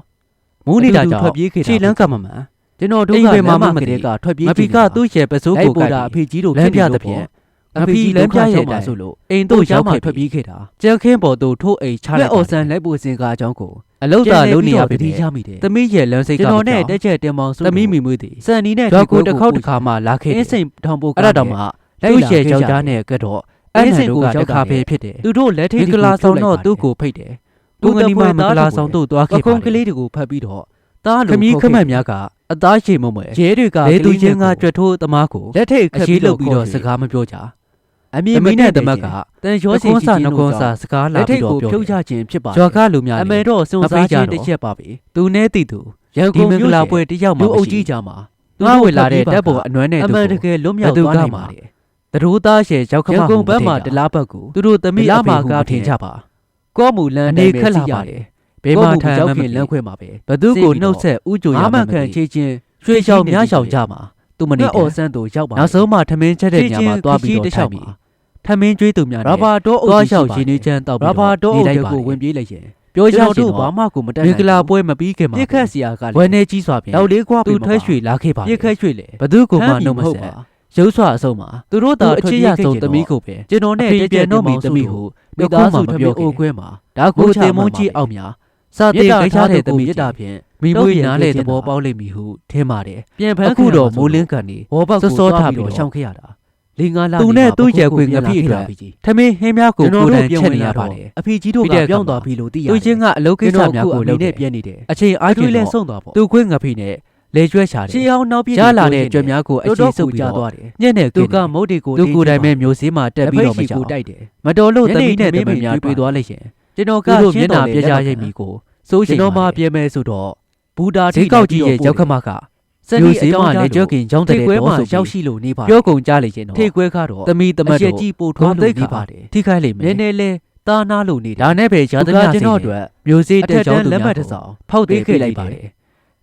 S1: မူးနေတာကြောင့်
S2: ခြေ
S1: လန်းကမမှန်
S2: ကျွန်တော်တို့က
S1: မ
S2: မ
S1: မတဲ့
S2: ကထွက်ပြေး
S1: ငဖိကသူ့ရဲ့ပစိုး
S2: ကို
S1: ကို
S2: တာအဖေကြီးတို့
S1: လမ်းပြတဲ့ပြ
S2: န်
S1: ငဖိလမ်းပြရဲ့တာ
S2: ဆိုလို့
S1: အိမ်
S2: တို့ရော
S1: က်
S2: မှထွက်
S1: ပြေး
S2: ခဲ့တာ
S1: ကြက်ခင်းပေါ်သို့ထိုးအိမ်ချ
S2: လိုက်
S1: လက်
S2: အော်ဆန်လိုက်ဖို့စဉ်ကားအကြောင်းကို
S1: အလောက်သာလုံးနေရပြီ
S2: ကြမိတယ်။
S1: သမီးရဲ့လမ်းစိတ်က
S2: ကျွန်တော်နဲ့
S1: တ
S2: က်ချက်တင်မောင်ဆို
S1: သမီးမိမွေးသည်
S2: စံနီနဲ့
S1: ဒီကိုတစ်ခေါက်တစ်ခါမှလာခဲ့တယ်။အ
S2: င်းစိန်ထောင်ပို
S1: အဲ့ဒါတော့မှ
S2: လိုက်
S1: ရဲ့ယောက်ျားနဲ့ကတော့
S2: အင်းစိန်ကိုယောက်ျားပဲ
S1: ဖြစ်တယ်။
S2: သူတို့လက်ထိပ်
S1: ကလာဆောင်တော့သူ့ကိုဖိတ်တယ်။
S2: သူ
S1: က
S2: နီမ
S1: မက
S2: လာဆောင်တို့
S1: သွား
S2: ခဲ့
S1: ပါ။
S2: အ
S1: ကုန်
S2: က
S1: လေး
S2: တွေကိုဖတ်ပြီးတော့
S1: သား
S2: လိုခ
S1: မီးခမတ်များကအသားရှိမမွဲ
S2: ရဲတွေက
S1: လေသူချင်းကကြွထိုးသမားကို
S2: လက်ထိပ်ခ
S1: က်
S2: ပြီး
S1: လု
S2: ပ်ပြီး
S1: တော့စ
S2: ကား
S1: မပြောကြ။
S2: အမည်
S1: မနဲ့တမက်က
S2: တန်ရောစင်
S1: ကြီး
S2: နှကွ
S1: န်စာ
S2: စ
S1: ကားလာပြီးတော့ပြော
S2: ဖြုတ်
S1: ရ
S2: ခြင်းဖြစ်ပါတယ်
S1: ကျော်ကလူများ
S2: အမေတော့စွ
S1: န်
S2: စားခြင်း
S1: တ
S2: စ်ချက်ပါပဲ
S1: သူနဲ့တီသူ
S2: ရန်ကုန်
S1: မြို့လာပွဲတယောက်မှ
S2: လူအုပ်ကြီးကြမှာ
S1: သူကဝင်လာတဲ့တပ်ပုံအနွမ်းနဲ့သူအ
S2: မှန်တ
S1: က
S2: ယ်လွတ်မြောက်
S1: သွား
S2: နိုင်ပါတယ်
S1: တရိုးသားရဲ့ရောက်ခမရ
S2: န်ကုန်ဘက်မှ
S1: တ
S2: လားဘက်ကို
S1: သူတို့သမီးအဖေကထင်ကြပါ
S2: ကောမူလန်
S1: နေခက်လာပါတယ်ဘေးမှာထိုင်မှမ
S2: လန်းခွဲမှာပဲ
S1: ဘသူကိုနှုတ်ဆက်ဥကြိုရမှ
S2: ခံချေချင်း
S1: ရွှေချောင်းများရှောင်ကြမှာ သူမ
S2: မ
S1: နေ
S2: နေ
S1: တ
S2: အော်
S1: ယ်
S2: ဆန်းတို့ရောက်ပါ
S1: နောက်ဆုံးမှထမင်းချက်တဲ့ညမှာသွားပြီးတော့
S2: တစ်
S1: ထို
S2: လျှော
S1: င်
S2: က်
S1: ပြီ
S2: မှာ
S1: ထမင်းကျွေးသူများ
S2: ရာဘာတော့အုပ်
S1: သွား
S2: ကြီး
S1: လျှောက်
S2: ရှိ
S1: ရင်းနှီးချမ်းတောက်
S2: ရာ
S1: ပြီး
S2: ဘာ
S1: တော့
S2: တော့
S1: နေ
S2: အုပ်
S1: လိုက်ပါ
S2: ကို
S1: တ
S2: ဝ
S1: ယ်
S2: င်ပြေးလိုက်ရင်
S1: ပြောရ
S2: ကျွန်
S1: ရင်
S2: တော်တို့
S1: တော့
S2: ဘာမှကိုမတတ်
S1: မင်္ဂလာပွဲမပြီးခင်မှာ
S2: ပြစ်ခတ်စရာကလည်း
S1: ဝယ်နေကြီးစွာဖြင့်
S2: တော့လေးကွာ
S1: သူထွက်ရွှေလာခဲ့ပါ
S2: ပြစ်ခတ်ရွှေ့လေ
S1: ဘသူကိုမှနှုတ်မဆက်ရုပ်ဆွအဆုံးမှာ
S2: သူတို့
S1: သူ
S2: သာ
S1: အချစ်ရဆုံးသမီးကိုပဲ
S2: ကျွန်တော်နဲ့
S1: အဖေ
S2: တက်
S1: ပြန်
S2: ပြန်
S1: တော့
S2: တော့
S1: မိ
S2: မိ
S1: သ
S2: သမီး
S1: မီး
S2: ဟု
S1: ကို
S2: မိသားစု
S1: မ
S2: ထမ
S1: ပြော
S2: င်း
S1: ခင်
S2: အိုခွဲမှာ
S1: ဒါကိုတင်မုန်းကြီးအောင်များစာ
S2: မေ
S1: သေး
S2: တ္တာ
S1: ခိတ်
S2: ထား
S1: ထား
S2: တဲ့
S1: တဲ့
S2: သမီး
S1: သမီး
S2: မေတ္တာ
S1: တာ
S2: ဖြင့်
S1: မိမွေးနားလေ
S2: တုံ့ပြန်
S1: သဘောပေါက်လိမ့်မည်ဟုထင်ပါတယ်
S2: ပြန်ဖမ်း
S1: အခုတော့မိုးလင်းကန်နေ
S2: ဘောပေါက်
S1: စော
S2: ကို
S1: စော
S2: စော
S1: ထား
S2: ထား
S1: ပြီး
S2: ပြီး
S1: တော့
S2: တော့ရှောင်ခဲ့ရတာလေးငါးလ
S1: သူနဲ့သူ့ရဲ့ခွေ
S2: င
S1: ငါ
S2: ပိ
S1: ဖိ
S2: အ
S1: အ
S2: ထွ
S1: ထွ
S2: က်
S1: က်ထမင်းဟင်းများကို
S2: ကျွန်
S1: ကို
S2: တော်
S1: ယ်တို
S2: တို့
S1: င်
S2: ပြန်
S1: ချက်
S2: ဝင်
S1: နေရ
S2: ရ
S1: ပါ
S2: ပါတယ်ယ်
S1: အ
S2: အဖေကြီးတို့က
S1: ပြီးတဲ့အခါ
S2: ပြောင်းသွားပြီလို့သိရတယ်
S1: သူချင်းကအလုပ်ကိစ္စများကိုလုပ်
S2: နဲ့
S1: တဲ့
S2: ပြည့်နေတယ်
S1: အချိန်အား
S2: အ
S1: ဖြ
S2: ထွေး
S1: င့်
S2: လဲ
S1: တော့
S2: ဆုံးသွားပေါ့
S1: သူခွေငါဖိနဲ့လေကျွဲရှာတ
S2: ရှေး
S1: ယ်
S2: အောင်နောက်ပြည့်
S1: ရလာတဲ့ကြွက်များကိုအချိန်ဆုပ်ပြီး
S2: ကြ
S1: တော့
S2: သွားတယ်
S1: ညက်နဲ့
S2: သူ
S1: သူ
S2: က
S1: က
S2: မုတ်တွေကို
S1: သူကိုယ်တိုင်ပဲမျိုးစည်းမှာတက်ပြီးတော့မ
S2: မ
S1: ကြော
S2: ကို
S1: က်
S2: တိုက်တယ်
S1: မတော်လို့
S2: ည
S1: သမီး
S2: နေ
S1: နဲ့
S2: သမီး
S1: သမီးများ
S2: တွေ့
S1: တွေ့
S2: သွား
S1: သွား
S2: လိ
S1: လိ
S2: မ့်
S1: မ့်
S2: ရှင်
S1: ရှင်
S2: ကျွန်တော်က
S1: သူတို့မျက်နှာပြကြ
S2: ရ
S1: ရိပ်မိကိုဆို
S2: ဆို
S1: ရှင်
S2: ကျွန်တော်မှ
S1: ပြ
S2: ပြင်မယ်ဆိုတော့ ဘူတာ
S1: ဈေးကောက်ကြီးရဲ့ရောက်ခမက
S2: စနေ
S1: မျိုး
S2: အ
S1: စေး
S2: ကြော
S1: မှ
S2: င်းကြား
S1: လည်းကြွခင်ကျောင်း
S2: ထိ
S1: တဲ့
S2: တ်ခွဲ
S1: တော့
S2: မှာ
S1: ဆို
S2: ရောက်
S1: ပြီး
S2: ရှိလို့နေပါ
S1: ပြောကုန်ကြလေခြင်းတော့
S2: ထိတ်ခွဲကတော့
S1: သမီးတမတ်
S2: အရက်
S1: တို့
S2: ကြီးပိုထွား
S1: ဂုဏ်သိ
S2: လို့
S1: က္ခာ
S2: နေပါတယ်
S1: ထိခိုက်လိမ့်မ
S2: နည်း
S1: ယ်
S2: နည်းလေးတာနာလို့နေတာ
S1: ဒါနဲ့ပဲရာသမျှ
S2: ကျွန်တော်
S1: စိ
S2: တို့
S1: တ်မျိုးစေးတက်ကြောင်းသူ
S2: လက်မှ
S1: များ
S2: တ်တစ်
S1: ကို
S2: စောင်
S1: ဖောက်ပေးခဲ့လိုက်ပါတယ်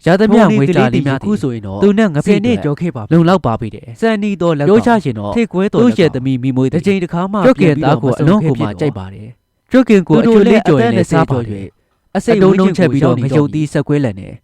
S1: ရာသမျှငွေတာလေးများ
S2: ခု
S1: ခု
S2: ဆို
S1: ဆို
S2: ရင်တော့
S1: သူနဲ့င
S2: င
S1: ပိ
S2: ပိ
S1: နဲ့
S2: နဲ့
S1: ကြော
S2: ကြောခဲ့ပါ
S1: လုံလောက်ပါပြီတယ်
S2: စန်နီတော့လက်
S1: ပြောချရှင်တော့
S2: ထိတ်ခွဲတော့
S1: သူ့ရဲ့
S2: လက်
S1: သမီးမိမွေး
S2: တစ်ချိန်တစ်ခါမှ
S1: ကျွတ်ကင်သားကိုအလွန်ကိုမှကြိုက်ပါတယ်ကျွတ်ကင်ကိုအကျွတ်လေးကြော်ရင်လည်းစားပါ၍အစိတ်တုံးတုံးချက်ပြီးတော့ငရုတ်သီးဆက်ကွဲလန်နေစီ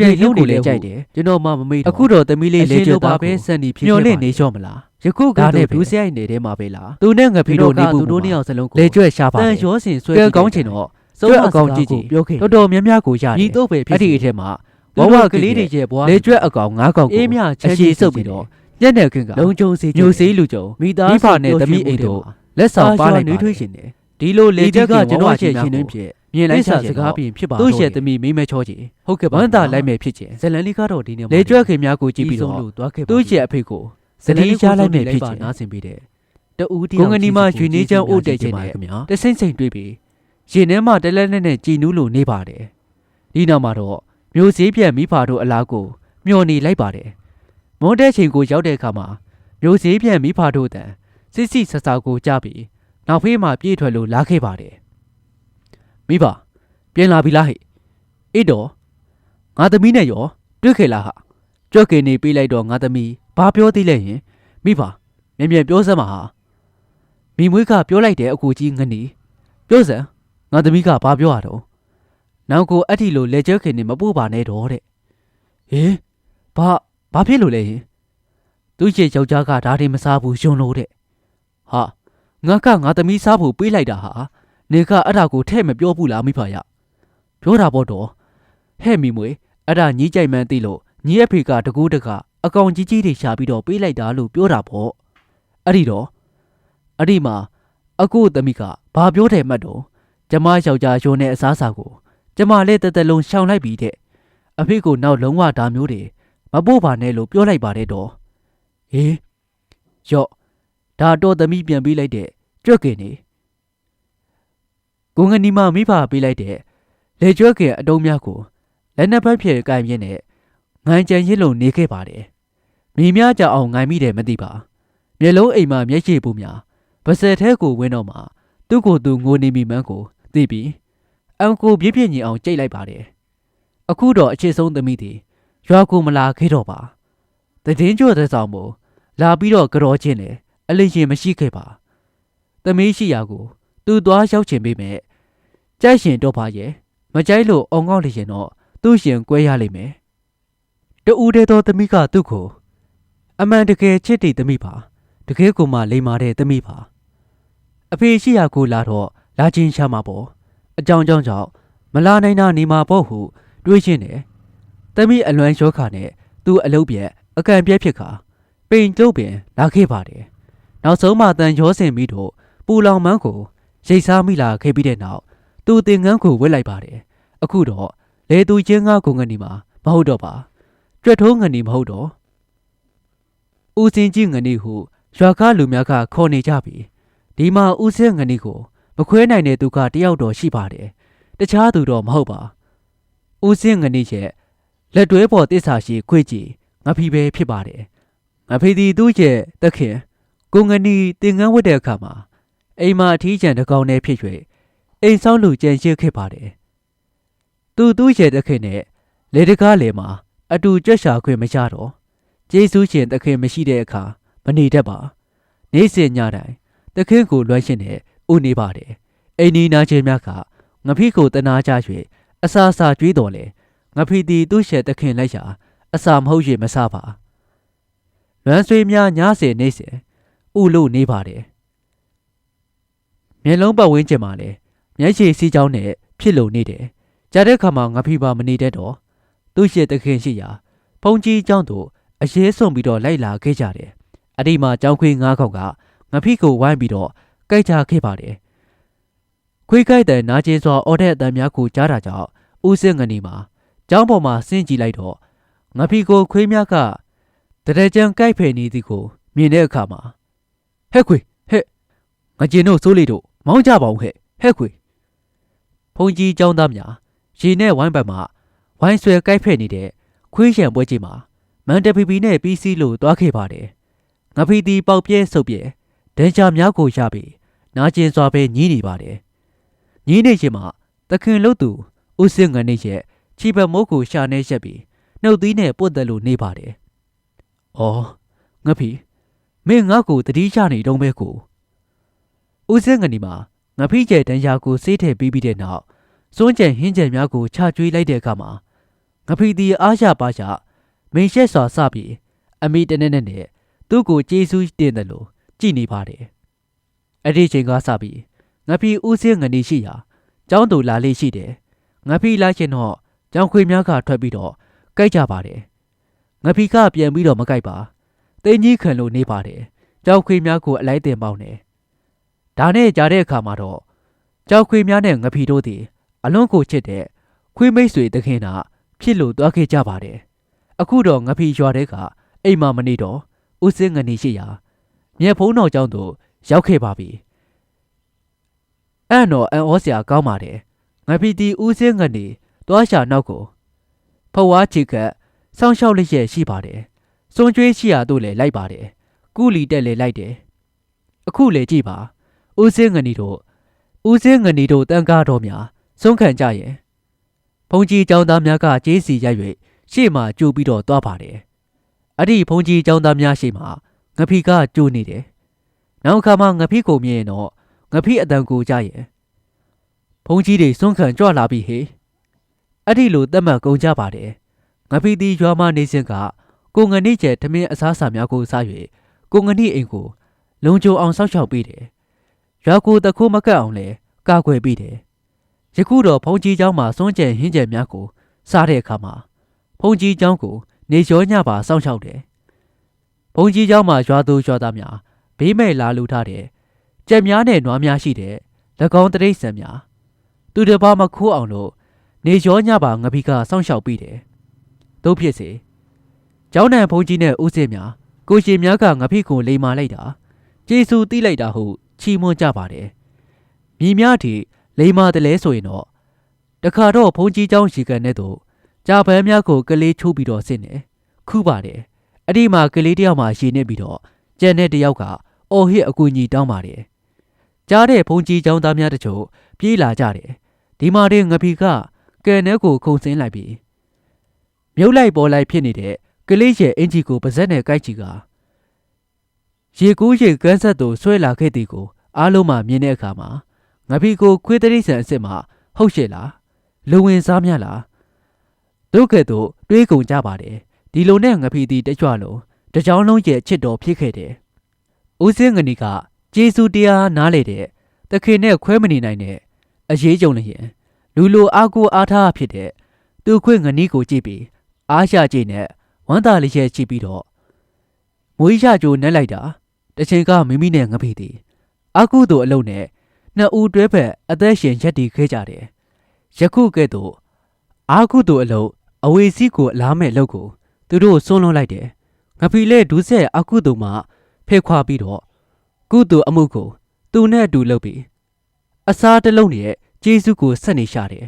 S1: ပြိုင်လုံးကိုလည်းကြိုက်တယ်
S2: ကျွန်တော်မှမမေ့တော့
S1: အခုတော့သမီးလေးလေးကျော်
S2: ပါ
S1: သား
S2: ပဲ
S1: ပဲ
S2: စန်နီဖြစ်
S1: မျော်လ
S2: လ
S1: င့်
S2: င့်
S1: နေ
S2: နေ
S1: လျှော့မလား
S2: ယခုက
S1: ဒါ
S2: ဒါ
S1: နဲ့
S2: နဲ့
S1: ပဲ
S2: ဘူးဆိုင်နေထဲမှာပဲလား
S1: သူနဲ့ငပိတို့နေဘူး
S2: သူတို့နှစ်ယောက်စလုံးကို
S1: လေကျွတ်ရှာပါ
S2: တ
S1: တ
S2: န်
S1: ယ်
S2: ရောစင်ဆွဲ
S1: ကဲကောင်းချင်တော့
S2: ကျွ
S1: ကျွ
S2: တ်
S1: တ်
S2: အ
S1: အ
S2: ကော
S1: ကောင်င်
S2: ကြ
S1: ကြ
S2: ည့်
S1: ည့်
S2: ကြ
S1: ကြ
S2: ည့်
S1: ည့်
S2: ပြောခဲ့
S1: တော်တော်များများကိုရတ
S2: ညီ
S1: ယ်
S2: တော့ပဲဖြစ်
S1: အဲ့ဒီအထက်မှာ
S2: ဘ
S1: ဘ
S2: ဝ
S1: ဝ
S2: က
S1: က
S2: လေး
S1: လေး
S2: တွေ
S1: တွေ
S2: ရဲ့ဘဝ
S1: လေကျွတ်အကောင်ငါးကောင်ကို
S2: အေးမြချ
S1: အ
S2: မ်း
S1: ရှိစုပ်ပြီးတော့ညက်နဲ့ခင်းက
S2: လုံခြုံစေ
S1: မျိုးစေးလူကြုံ
S2: မိသား
S1: မိဖ
S2: စု
S1: နဲ့သမီးအိမ်တို့လက်
S2: ဆော
S1: ဆောင်
S2: င်း
S1: ပါ
S2: ပါ
S1: လို
S2: လိုက်က်
S1: နှွေး
S2: နှွေး
S1: ထွ
S2: ထွေးေးရှ
S1: ရှင်င်
S2: တ
S1: တယ်ယ်
S2: ဒီလိုလေ
S1: လေ
S2: ကျွ
S1: ကျွ
S2: တ်
S1: တ်
S2: က
S1: က
S2: ကျွ
S1: ကျွန်န်
S2: တော်
S1: တော်
S2: ရှ
S1: ရှ
S2: င်
S1: င်
S2: နှ
S1: နှ
S2: င်း
S1: င်း
S2: ဖြ
S1: ဖြ
S2: င့်
S1: င့် မြင်လိုက်
S2: လိ
S1: ရှာ
S2: ပ်စာ
S1: စ
S2: စ
S1: ကား
S2: ကား
S1: ဖြ
S2: ဖြ
S1: င့်
S2: င့်ဖြစ်ပါ
S1: သူ့
S2: တော့
S1: ရဲ့သမီးမိမချောကြီး
S2: ဟုတ်ကဲ့ပါ
S1: ဝမ်းသာလိုက်မယ်ဖြစ်ခြင်း
S2: ဇလန်လေးကတော့ဒီနေ့
S1: လေကျွတ်ခင်များကိုကြည့်ပြီးတော့
S2: လို့သွားခဲ့ပါ
S1: သူ့ရဲ့အဖေကိုစ
S2: ဇလန်
S1: တိ
S2: လေး
S1: ချလိုက်မယ်
S2: လိ
S1: ဖြစ်
S2: ပါ
S1: ခြင်း
S2: နားဆင်ပေးတဲ့တူဦးတ
S1: ကိုငနီမရွှေနေချမ်းအိုးတဲ့ခြင်းနဲ့
S2: ခင်ဗျာ
S1: တဆင့်စိန်တွေးပြီးရင်ထဲမှာတလဲနဲ့နဲ့ကြည်နူးလို့နေပါတယ်ဒီနောက်မှာတော့မျိုးစေးပြက်မိဖာတို့အလားကိုမျောနေလိုက်ပါတယ်မွန်တဲ့ချိန်ကိုရောက်တဲ့အခါမှာမျိုးစေးပြက်မိဖာတို့တန်စစ်စစ်ဆဆကိုကြားပြီးနောက်ဖေးမှာပြေးထွက်လို့လာခဲ့ပါတယ် မိဖပြန်လာပြီလားဟဲ့အေးတော့ငါသမီးနဲ့ရောတွေ့ခဲ့လားဟာကြွက်ကင်နေပြေးလိုက်တော့ငါသမီးဘာပြောသေးလဲဟင်မိဖမြန်မြန်ပြောစမ်းပါဟာမိမွေးကပြောလိုက်တယ်အကူကြီးငနီပြောစမ်းငါသမီးကဘာပြောရတော့နောက်ကိုအဲ့ဒီလိုလက်ကျဲခင်နေမပို့ပါနဲ့တော့တဲ့ဟင်ဘာဘာဖြစ်လို့လဲဟင်သူ့ရဲ့ယောက်ျားကဒါတွေမစားဘူးယွန်းလို့တဲ့ဟာငါကငါသမီးစားဖို့ပေးလိုက်တာဟာ နေကအဲ့ဒါကိုထဲ့မပြောဘူးလားမိဖရပြောတာပေါ့တော့ဟဲ့မိမွေအဲ့ဒါညီးကြိုက်မှန်းသိလို့ညီအဖေကတကူးတကအကောင်ကြီးကြီးတွေရှာပြီးတော့ပေးလိုက်တာလို့ပြောတာပေါ့အဲ့ဒီတော့အဲ့ဒီမှာအကိုသမီးကဘာပြောတယ်မှတ်တော့ကျမယောက်ျားရုံးတဲ့အစားအစာကို ကျမလည်းတက်တက်လုံးရှောင်လိုက်ပြီတဲ့အဖေကိုနောက်လုံးဝဒါမျိုးတွေမပို့ပါနဲ့လို့ပြောလိုက်ပါတယ်တော့ဟေးရော့ဒါတော့သမီးပြန်ပေးလိုက်တဲ့ကြွက်ကင်နေ ကိုငနီမမိဖပေးလိုက်တဲ့လေကြွက်ကင်အတုံးများကိုလက်နှစ်ဖက်ဖြဲကင်ပြင်းနဲ့ငိုင်းကြံရစ်လုံနေခဲ့ပါတယ်မိများကြအောင်ငိုင်းမိတယ်မသိပါမျက်လုံးအိမ်မှာမျက်ရှိပူများဗစက်ထဲကိုဝင်းတော့မှသူ့ကိုယ်သူငိုနေမိမှန်းကိုသိပြီးအမ်ကိုပြည့်ပြည့်ညီအောင်ကြိတ်လိုက်ပါတယ်အခုတော့အခြေဆုံးသမီးသည်ရွာကိုမလာခဲ့တော့ပါတည်င်းကျော်တဲ့ဆောင်မို့လာပြီးတော့ကြောချင်းလေအလေးရင်မရှိခဲ့ပါသမီးရှိရာကိုသူသွားရောက်ချင်ပေမဲ့ ကြိုက်ရှင်တော့ပါရဲ့မကြိုက်လို့အောင်ကောက်လေရင်တော့သူ့ရှင်ကွဲရလိမ့်မယ်တူဦးတဲ့သောသမီးကသူ့ကိုအမှန်တကယ်ချစ်တဲ့သမီးပါတကယ်ကိုမှလိမ္မာတဲ့သမီးပါအဖေရှိရာကိုလာတော့လာချင်းရှာမှာပေါ့အကြောင်းကြောင့်ကြောင့်မလာနိုင်တာနေမှာပေါ့ဟုတွေးချင်းတယ်တမီးအလွမ်းရောခါနဲ့သူ့အလုပ်ပြက်အကန့်ပြက်ဖြစ်ခါပိန်ကျုပ်ပင်လာခဲ့ပါတယ်နောက်ဆုံးမှတန်ရောစင်ပြီးတော့ပူလောင်မန်းကိုရိတ်စားမိလာခဲ့ပြီးတဲ့နောက် သူ့တင်ငန်းကိုဝစ်လိုက်ပါတယ်အခုတော့လေသူချင်းငါကိုငနီမှာမဟုတ်တော့ပါကြွက်ထိုးငနီမဟုတ်တော့ဦးစင်းကြီးငနီဟုရွာကားလူများကခေါ်နေကြပြီဒီမှာဦးစင်းငနီကိုမခွဲနိုင်တဲ့သူကတယောက်တော့ရှိပါတယ်တခြားသူတော့မဟုတ်ပါဦးစင်းငနီရဲ့လက်တွဲပေါ်တစ္ဆာရှိခွေကြည့်ငါဖီပဲဖြစ်ပါတယ်ငါဖီဒီသူ့ရဲ့တက်ခင်ကိုငနီတင်ငန်းဝတ်တဲ့အခါမှာအိမ်မှာအထီးကျန်တစ်ကောင်နဲ့ဖြစ်၍ အိမ်ဆောင်လူကြံရှိခဲ့ပါတယ်သူသူ့ရဲ့တက်ခင်နဲ့လေတကားလေမှာအတူကြက်ရှာခွင့်မရတော့ကျေးဇူးရှင်တက်ခင်မရှိတဲ့အခါမနေတတ်ပါ နေ့စဉ်ညတိုင်းတခင်ကိုလွှမ်းရှင်နဲ့ဥနေပါတယ်အိမ်နီးနားချင်းများကငဖိကိုတနာကြ၍အစာစာကြွေးတော်လေငဖိတီသူ့ရှက်တခင်လိုက်ရာအစာမဟုတ်၍မဆပါလွမ်းဆွေးများညစေနေစေဥလို့နေပါတယ်မျက်လုံးပတ်ဝန်းကျင်မှာလည်း မျက်ရည်စီးကြောင်းနဲ့ဖြစ်လုံနေတယ်။ကြားတဲ့အခါမှာငါဖီပါမနေတတ်တော့သူ့ရဲ့တခင်ရှိရာဖုန်ကြီးကျောင်းသို့အရေးဆုံးပြီးတော့လိုက်လာခဲ့ကြတယ်။အတိမှာကျောင်းခွေးငါးခေါက်ကငါဖီကိုဝိုင်းပြီးတော့ကြိုက်ချခဲ့ပါတယ်။ခွေးကြိုက်တဲ့နာကျင်စွာအော်တဲ့အတန်များကိုကြားတာကြောင့်ဦးစင်ငနေမှာကျောင်းပေါ်မှာဆင်းကြည့်လိုက်တော့ငါဖီကိုခွေးများကတရကြံကြိုက်ဖယ်နေသည်ကိုမြင်တဲ့အခါမှာဟဲ့ခွေဟဲ့ငကျင်တို့စိုးလေးတို့မောင်းကြပါဦးဟဲ့ဟဲ့ခွေ ဖုန်ကြီးကျောင်းသားများရေနဲ့ဝိုင်းပတ်မှာဝိုင်းဆွဲကိုက်ဖက်နေတဲ့ခွေးရံပွဲကြီးမှာမန်တပီပီနဲ့ပြီးစီးလို့တွားခဲ့ပါတယ်။ငါဖီတီပေါက်ပြဲဆုပ်ပြဲဒန်ချာများကိုရပြီးနာကျင်စွာပဲညည်းနေပါတယ်။ညည်းနေချိန်မှာတခင်လို့သူဦးစင်းငနေရဲ့ချီပမိုးကိုရှာနေရက်ပြီးနှုတ်သီးနဲ့ပုတ်တယ်လို့နေပါတယ်။အော်ငါဖီမင်းငါ့ကိုတတိချနေတုံးပဲကိုဦးစင်းငနေမှာ ငါဖိကျဲတန်ရာကိုစေးထည့်ပြီးပြီးတဲ့နောက်စွန်းကြံဟင်းကြံများကိုချကျွေးလိုက်တဲ့အခါမှာငါဖိတီအားရပါရမိန်ရှက်စွာစပြီးအမိတနဲ့နဲ့နဲ့သူ့ကိုကျေးဇူးတင်တယ်လို့ကြည်နေပါတယ်အဲ့ဒီချိန်ကစပြီးငါဖိဦးစင်းငနေရှိရာကျောင်းသူလာလေးရှိတယ်ငါဖိလာရှင်တော့ကျောင်းခွေများကထွက်ပြီးတော့ကြိုက်ကြပါတယ်ငါဖိကပြန်ပြီးတော့မကြိုက်ပါတင်းကြီးခံလို့နေပါတယ်ကျောင်းခွေများကိုအလိုက်တင်ပေါင်းတယ် ဒါနဲ့ကြားတဲ့အခါမှာတော့ကျောင်းခွေများနဲ့ငါဖိတို့သည်အလွန်ကိုချစ်တဲ့ခွေးမိတ်ဆွေတခင်နာဖြစ်လို့တွားခဲ့ကြပါတယ်အခုတော့ငါဖိရွာတဲ့ကအိမ်မှာမနေတော့ဦးစင်းငနေရှိရာမြက်ဖုံးတော်ကျောင်းသို့ရောက်ခဲ့ပါပြီအဲ့တော့အန်ဩစရာကောင်းပါတယ်ငါဖိတီဦးစင်းငနေတွားရှာနောက်ကိုဖဝါချီကစောင်းလျှောက်လျက်ရှိပါတယ်စွန်ကျွေးရှိရာတို့လည်းလိုက်ပါတယ်ကုလီတက်လည်းလိုက်တယ်အခုလေကြည့်ပါ ဦးစင်းငနီတို့ဦးစင်းငနီတို့တန်ကားတော်များစွန့်ခံကြရဲ့ဘုံကြီးចောင်းသားများကကြေးစီရိုက်၍ရှေ့မှကြိုပြီးတော့သွားပါတယ်အဲ့ဒီဘုံကြီးចောင်းသားများရှေ့မှာငဖီကကြိုနေတယ်နောက်ခါမှငဖီကိုမြင်ရင်တော့ငဖီအတန်ကိုကြရဲ့ဘုံကြီးတွေစွန့်ခံကြွလာပြီဟေအဲ့ဒီလိုတတ်မှတ်ကုန်ကြပါတယ်ငဖီတီရွာမနေစဉ်ကကိုငနိကျဲထမင်းအစားအစာများကိုစား၍ကိုငနိအိမ်ကိုလုံခြုံအောင်စောင့်ရှောက်ပေးတယ် ရွာကိုတခိုးမကတ်အောင်လဲကာကွယ်ပေးတယ်ယခုတော့ဖုန်ကြီးเจ้าမှာစွန့်ကြံဟင်းကြံများကိုစားတဲ့အခါမှာဖုန်ကြီးเจ้าကိုနေရောညပါစောင့်ရှောက်တယ်ဖုန်ကြီးเจ้าမှာရွာသူရွာသားများဘေးမဲ့လာလူထားတဲ့ကြက်များနဲ့နွားများရှိတဲ့၎င်းတရိတ်ဆန်များသူတစ်ပါးမခိုးအောင်လို့နေရောညပါငပိကစောင့်ရှောက်ပြီးတယ်တို့ဖြစ်စေကျောင်းတန်ဖုန်ကြီးနဲ့ဦးစင်းများကိုရှင်များကငပိကိုလိမ်မာလိုက်တာကျေးဇူးတီးလိုက်တာဟု ချီးမွမ်းကြပါတယ်မြည်များတီလိမ်မာတယ်လဲဆိုရင်တော့တခါတော့ဖုန်ကြီးเจ้าရှိကန်တဲ့တို့ကြာပန်းများကိုကလေးချိုးပြီးတော့ဆင်းတယ်ခုပါတယ်အဲ့ဒီမှာကလေးတယောက်မှရှည်နေပြီးတော့ကျန်တဲ့တယောက်ကအော်ဟစ်အကူအညီတောင်းပါတယ်ကြားတဲ့ဖုန်ကြီးเจ้าသားများတချို့ပြေးလာကြတယ်ဒီမှာတဲ့ငပီကကဲနဲကိုခုန်ဆင်းလိုက်ပြီးမြုပ်လိုက်ပေါ်လိုက်ဖြစ်နေတဲ့ကလေးရဲ့အင်ဂျီကိုပါဇက်နဲ့ကိုက်ချီက ရေကူးရေကန်းဆက်သူဆွဲလာခဲ့သည်ကိုအားလုံးမှမြင်တဲ့အခါမှာငပီကိုခွေးတရိษံအစ်စ်မှဟုတ်ရှေ့လားလူဝင်စားများလားတို့ကဲ့သို့တွေးကုန်ကြပါတယ်ဒီလိုနဲ့ငပီတီတကြွလုံးတကြောင်လုံးရဲ့ချစ်တော်ဖြစ်ခဲ့တယ်ဦးစင်းငနီကဂျေစုတရားနားလေတဲ့တခင်နဲ့ခွဲမနေနိုင်တဲ့အရေးကြုံလျင်လူလိုအားကိုအားထားဖြစ်တဲ့သူခွေငနီးကိုကြည့်ပြီးအားရကြည့်နဲ့ဝမ်းသာလေးရဲ့ကြည့်ပြီးတော့မွေးရကြိုနဲ့လိုက်တာ တချင်ကမိမိနဲ့ငပိတီအကုသို့အလုံးနဲ့နှစ်ဦးတွဲဖက်အသက်ရှင်ရက်တည်ခဲ့ကြတယ်ယခုကဲ့သို့အာကုသို့အလုံးအဝေစီးကိုအလားမဲ့လုပ်ကိုသူတို့ဆွန့်လွတ်လိုက်တယ်ငပိလေဒုစက်အကုသို့မှဖဲခွာပြီးတော့ကုသို့အမှုကိုသူနဲ့အတူလုပ်ပြီးအစားတစ်လုံးနဲ့ကျေးဇူးကိုဆက်နေရှာတယ်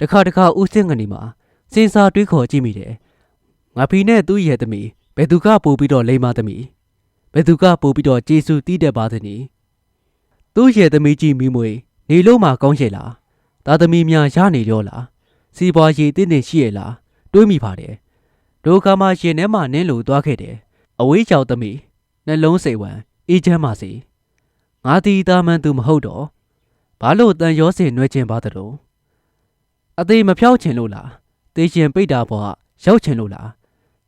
S1: တခါတခါဦးစင်းငနေမှာစင်စာတွေးခေါ်ကြည့်မိတယ်ငါဖီနဲ့သူ့ရဲ့သမီးဘယ်သူကပို့ပြီးတော့လိမ္မာသမီး ဘယ်သူကပို့ပြီးတော့ကျေးဇူးတီးတတ်ပါသနည်းသူ့ရဲ့သမီးကြီးမိမွေနေလို့မှကောင်းရဲ့လားသားသမီးများရနေရောလားစီပွားရည်တင်းတင်းရှိရဲ့လားတွေးမိပါတယ်ဒုက္ခမှရှင်ထဲမှာနင်းလို့သွားခဲ့တယ်အဝေးချောက်သမီးနှလုံးစိတ်ဝမ်းအေးချမ်းပါစေငါတီသားမှန်သူမဟုတ်တော့ဘာလို့တန်ရောစင်နှွဲခြင်းပါသလဲအသေးမဖြောက်ချင်လို့လားတေးရှင်ပိတ်တာဘွားရောက်ချင်လို့လား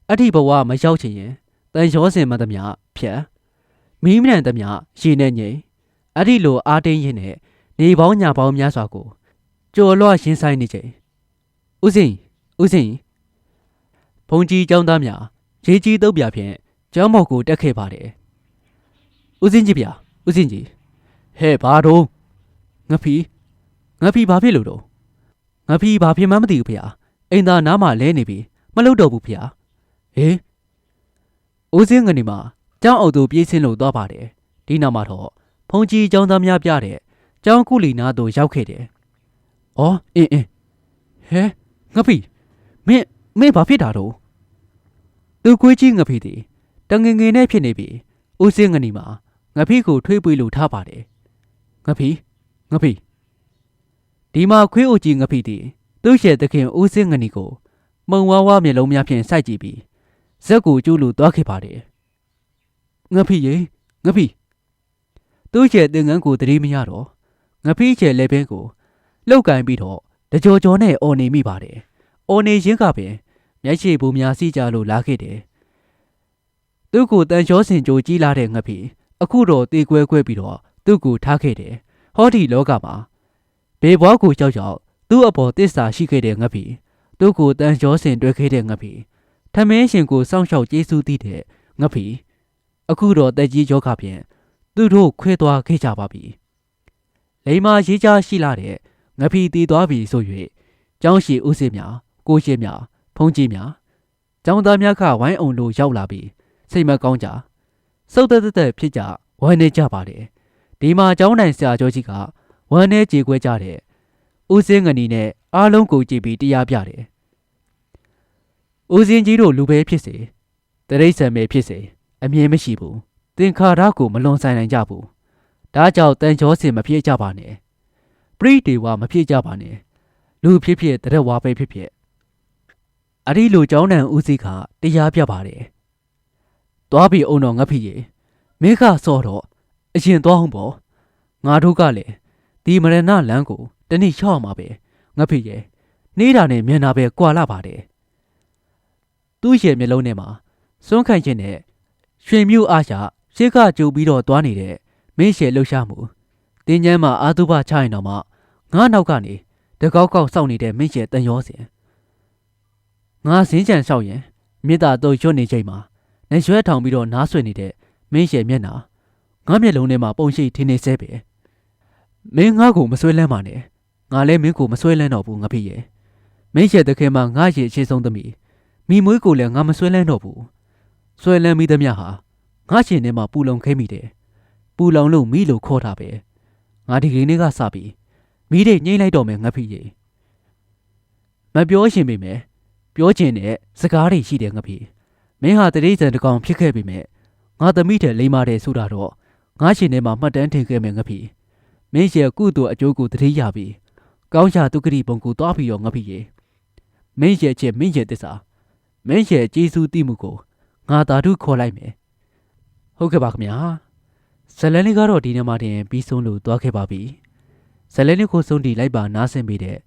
S1: အဲ့ဒီဘဝမရောက်ချင်ရင်တန်ရောစင်မသမျှ ဖြတ်မီးမနံသမျှရေနဲ့ငိမ့်အဲ့ဒီလိုအားတင်းရင်နဲ့နေပေါင်းညာပေါင်းများစွာကိုကြော်လွှတ်ရင်ဆိုင်နေချိန်ဥစဉ်ဥစဉ်ဘုံကြီးចောင်းသားများရေးကြီးတုပ်ပြဖြင့်ကျောင်းမောက်ကိုတက်ခဲ့ပါတယ်ဥစဉ်ကြီးဗျာဥစဉ်ကြီးဟဲ့ဘာတော့ငဖီငဖီဘာဖြစ်လို့တော့ငဖီဘာဖြစ်မှမသိဘူးဗျာအိမ်သားနားမှာလဲနေပြီမလုပ်တော့ဘူးဗျာဟေးဦးစင်းငနေမှာ ကျောင်းအုပ်သူပြေးဆင်းလို့သွားပါတယ်ဒီနောက်မှာတော့ဖုန်ကြီးကျောင်းသားများပြတဲ့ကျောင်းကုလီနာတို့ရောက်ခဲ့တယ်ဩအင်းအင်းဟ
S2: ဟဲငပိမင်းမင်းဘာဖြစ်တာတော့
S1: သူကွေးကြီးငဖိသည်တငငယ်နဲ့ဖြစ်နေပြီဦးစင်းငနီမှာငဖိကိုထွေးပွေလို့ထားပါတယ်ငဖိငဖိဒီမှာခွေးအိုကြီးငဖိသည်သူ့ရဲ့သခင်ဦးစင်းငနီကိုမှုံဝါးဝါမျက်လုံးများဖြင့်စိုက်ကြည့်ပြီးဇက်ကိုကျူးလို့သွားခဲ့ပါတယ် ငဖိရေငဖိသူ့ရဲ့သင်္ကန်းကိုတတိမရတော့ငဖိရဲ့လက်ဘဲကိုလှုပ်ကန်ပြီးတော့တကြောကြောနဲ့အော်နေမိပါတယ်အော်နေရင်းကပင်မျက်ရှိဘူးများစီကြလို့လာခဲ့တယ်။သူ့ကိုတန်လျှောစင်ကြိုကြီးလာတဲ့ငပိအခုတော့တေကွဲကွဲပြီးတော့သူ့ကိုထားခဲ့တယ်။ဟောဒီလောကမှာဘေဘွားကိုကြောက်ကြောက်သူ့အပေါ်တစ္ဆာရှိခဲ့တဲ့ငပိသူ့ကိုတန်လျှောစင်တွေ့ခဲ့တဲ့ငပိထမင်းရှင်ကိုစောင့်ရှောက်ကျေးဇူးတည်တဲ့ငပိ အခုတော့တက်ကြီးယောဂဖြင့်သူတို့ခွဲသွားခဲ့ကြပါပြီ။လိမ္မာရေးချရှိလာတဲ့ငပိတည်သွားပြီဆို၍ကျောင်းရှိဦးစင်များကိုရှိများဖုန်ကြီးများကျောင်းသားများကဝိုင်းအောင်လို့ရောက်လာပြီးစိတ်မကောင်းကြစုတ်တက်တက်တက်ဖြစ်ကြဝမ်းနေကြပါတယ်ဒီမှာကျောင်းနိုင်ဆရာကျော်ကြီးကဝမ်းနေကြေခွဲကြတဲ့ဦးစင်းငနီနဲ့အားလုံးကိုကြည့်ပြီးတရားပြတယ်ဦးစင်းကြီးတို့လူပဲဖြစ်စေတရိษံပဲဖြစ်စေ အမြင်မရှိဘူးသင်္ခါရကိုမလွန်ဆိုင်နိုင်ကြဘူးဒါကြောင့်တန်ချောစင်မဖြစ်ကြပါနဲ့ပရိဒေဝမဖြစ်ကြပါနဲ့လူဖြစ်ဖြစ်တရက်ဝါပဲဖြစ်ဖြစ်အဒီလိုကျောင်းတန်ဦးစီးကတရားပြပါတယ်။သွားပြီအောင်တော်ငါဖြစ်ရေမိခစောတော့အရင်သွားအောင်ပေါ့ငါတို့ကလည်းဒီမရဏလမ်းကိုတနေ့ချောက်မှာပဲငါဖြစ်ရေနေတာနဲ့မျက်နာပဲကွာလာပါတယ်။သူ့ရဲ့မျက်လုံးထဲမှာစွန့်ခိုင်ခြင်းနဲ့ ရွှေမြူအားရှာရှေ့ကကြိုပြီးတော့သွားနေတဲ့မင်းရှယ်လှုပ်ရှားမှုတင်းကျန်းမှာအာသုဘချရင်တော့မှငါနောက်ကနေတကောက်ကောက်စောင့်နေတဲ့မင်းရှယ်တန်ရောစင်ငါစင်းကြံလျှောက်ရင်မေတ္တာတော့ရွတ်နေချိန်မှာနေရွှဲထောင်ပြီးတော့နားဆွနေတဲ့မင်းရဲ့မျက်နှာငါမျက်လုံးထဲမှာပုံရှိထင်းနေဆဲပဲမင်းငါ့ကိုမဆွဲလန်းပါနဲ့ငါလည်းမင်းကိုမဆွဲလန်းတော့ဘူးငါဖြစ်ရဲ့မင်းရဲ့တခင်မှာငါရဲ့အခြေဆုံးသမီးမိမွေးကိုလည်းငါမဆွဲလန်းတော့ဘူး ဆွဲလန်းမိသမျှဟာငါရှင်ထဲမှာပူလုံခဲမိတယ်ပူလုံလို့မိလို့ခေါ်တာပဲငါဒီကနေ့ကစပြီးမိတဲ့ညှိလိုက်တော့မယ်ငါဖြစ်ရဲ့မပြောရှင်ပေမဲ့ပြောချင်တဲ့စကားတွေရှိတယ်ငါဖေမင်းဟာတတိဇံတစ်ကောင်ဖြစ်ခဲ့ပြီမဲ့ငါသမီးတဲ့လိမ္မာတယ်ဆိုတာတော့ငါရှင်ထဲမှာမှတ်တမ်းထင်ခဲ့မယ်ငါဖေမင်းရဲ့ကုသိုလ်အကျိုးကိုတတိရပြီကောင်းချဒုက္ခရိပုံကိုသွားပြီးရောငါဖေရေမင်းရဲ့ချက်မင်းရဲ့တစ္ဆာမင်းရဲ့ကျေးဇူးတိမှုကို ငါသာဓုခေါ်လိုက်မယ်ဟုတ်ကဲ့ပါခင်ဗျာဇလန်လေးကတော့ဒီနေ့မှတင်ပြီးဆုံးလို့သွားခဲ့ပါပြီဇလန်လေးကိုဆုံးတီလိုက်ပါနားဆင်ပေးတဲ့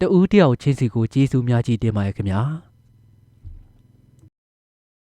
S1: တူးတယောက်ချင်းစီကိုကျေးဇူးများကြီးတင်ပါတယ်ခင်ဗျာ